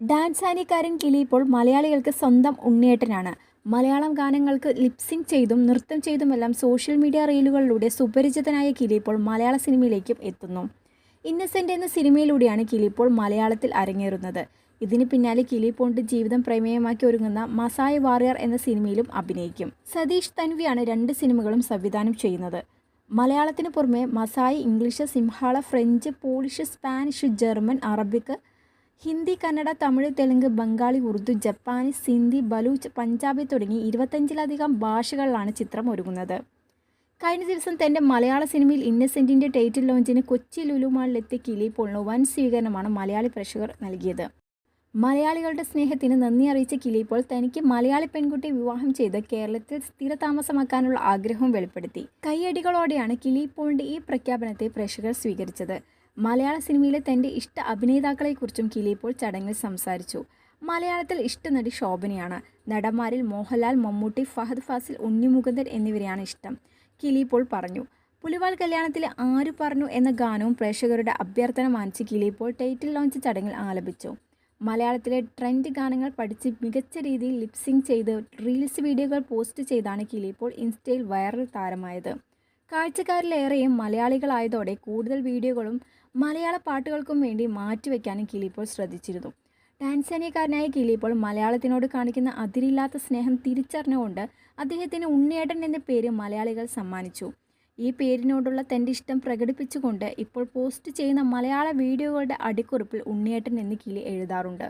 ഡാൻസാനിക്കാരൻ കിലി ഇപ്പോൾ മലയാളികൾക്ക് സ്വന്തം ഉണ്ണിയേട്ടനാണ്. മലയാളം ഗാനങ്ങൾക്ക് ലിപ്സിങ് ചെയ്തും നൃത്തം ചെയ്തുമെല്ലാം സോഷ്യൽ മീഡിയ റീലുകളിലൂടെ സുപരിചിതനായ കിലി ഇപ്പോൾ മലയാള സിനിമയിലേക്കും എത്തുന്നു. ഇന്നസെന്റ് എന്ന സിനിമയിലൂടെയാണ് കിലി ഇപ്പോൾ മലയാളത്തിൽ അരങ്ങേറുന്നത്. ഇതിന് പിന്നാലെ കിലി പോണ്ട് ജീവിതം പ്രമേയമാക്കി ഒരുങ്ങുന്ന മസായ് വാറിയർ എന്ന സിനിമയിലും അഭിനയിക്കും. സതീഷ് തൻവിയാണ് രണ്ട് സിനിമകളും സംവിധാനം ചെയ്യുന്നത്. മലയാളത്തിന് പുറമെ Maasai English Sinhala French Polish Spanish German Arabic Hindi Kannada Tamil Telugu Bengali Urdu Japanese Sindhi Baluch Punjabi തുടങ്ങി ഇരുപത്തഞ്ചിലധികം ഭാഷകളിലാണ് ചിത്രം ഒരുങ്ങുന്നത്. കഴിഞ്ഞ ദിവസം തന്റെ മലയാള സിനിമയിൽ ഇന്നസെന്റിന്റെ ടൈറ്റിൽ ലോഞ്ചിന് കൊച്ചി ലുലുമാളിലെത്തിയ കിലി പോളിന് വൻ സ്വീകരണമാണ് മലയാളി പ്രേക്ഷകർ നൽകിയത്. മലയാളികളുടെ സ്നേഹത്തിന് നന്ദി അറിയിച്ച കിലി പോൾ തനിക്ക് മലയാളി പെൺകുട്ടി വിവാഹം ചെയ്ത് കേരളത്തിൽ സ്ഥിരതാമസമാക്കാനുള്ള ആഗ്രഹവും വെളിപ്പെടുത്തി. കൈയടികളോടെയാണ് കിലി പോളിന്റെ ഈ പ്രഖ്യാപനത്തെ പ്രേക്ഷകർ സ്വീകരിച്ചത്. മലയാള സിനിമയിലെ തന്റെ ഇഷ്ട അഭിനേതാക്കളെക്കുറിച്ചും കിലി ഇപ്പോൾ ചടങ്ങിൽ സംസാരിച്ചു. മലയാളത്തിൽ ഇഷ്ടനടി ശോഭനയാണ്. നടന്മാരിൽ മോഹൻലാൽ മമ്മൂട്ടി ഫഹദ് ഫാസിൽ ഉണ്ണിമുകുന്ദൻ എന്നിവരെയാണ് ഇഷ്ടം. കിലി ഇപ്പോൾ പറഞ്ഞു പുലിവാൽ കല്യാണത്തിലെ ആര് പറഞ്ഞു എന്ന ഗാനവും പ്രേക്ഷകരുടെ അഭ്യർത്ഥന മാനിച്ച് കിലി ഇപ്പോൾ ടൈറ്റിൽ ലോഞ്ച് ചടങ്ങിൽ ആലപിച്ചു. മലയാളത്തിലെ ട്രെൻഡ് ഗാനങ്ങൾ പഠിച്ച് മികച്ച രീതിയിൽ ലിപ്സിങ് ചെയ്ത് റീൽസ് വീഡിയോകൾ പോസ്റ്റ് ചെയ്താണ് കിലി ഇപ്പോൾ ഇൻസ്റ്റയിൽ വൈറൽ താരമായത്. കാഴ്ചക്കാരിലേറെയും മലയാളികളായതോടെ കൂടുതൽ വീഡിയോകളും മലയാള പാട്ടുകൾക്കും വേണ്ടി മാറ്റിവെക്കാനും കിലി ഇപ്പോൾ ശ്രദ്ധിച്ചിരുന്നു. ടാൻസാനിയക്കാരനായ കിലി ഇപ്പോൾ മലയാളത്തിനോട് കാണിക്കുന്ന അതിരില്ലാത്ത സ്നേഹം തിരിച്ചറിഞ്ഞുകൊണ്ട് അദ്ദേഹത്തിന് ഉണ്ണിയേട്ടൻ എന്ന പേര് മലയാളികൾ സമ്മാനിച്ചു. ഈ പേരിനോടുള്ള തന്റെ ഇഷ്ടം പ്രകടിപ്പിച്ചുകൊണ്ട് ഇപ്പോൾ പോസ്റ്റ് ചെയ്യുന്ന മലയാള വീഡിയോകളുടെ അടിക്കുറിപ്പിൽ ഉണ്ണിയേട്ടൻ എന്ന് കിളി എഴുതാറുണ്ട്.